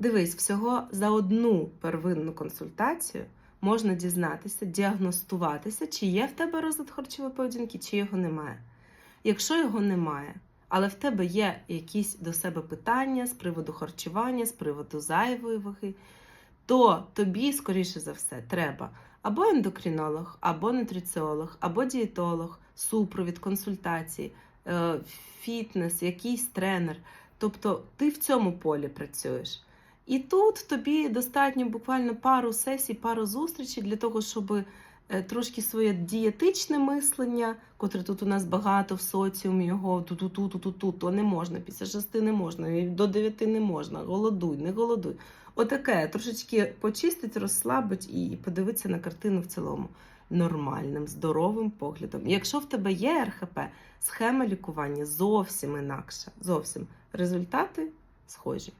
Дивись, всього за одну первинну консультацію можна дізнатися, діагностуватися, чи є в тебе розлад харчової поведінки, чи його немає. Якщо його немає, але в тебе є якісь до себе питання з приводу харчування, з приводу зайвої ваги, то тобі, скоріше за все, треба або ендокринолог, або нутриціолог, або дієтолог, супровід, консультації, е, фітнес, якийсь тренер. Тобто ти в цьому полі працюєш. І тут тобі достатньо буквально пару сесій, пару зустрічей для того, щоб е, трошки своє дієтичне мислення, котре тут у нас багато в соціумі, його ту-ту-ту, то не можна, після шести не можна, до дев'яти не можна, голодуй, не голодуй. Отаке, трошечки почистить, розслабить і подивитися на картину в цілому нормальним, здоровим поглядом. Якщо в тебе є РХП, схема лікування зовсім інакша. Зовсім результати схожі.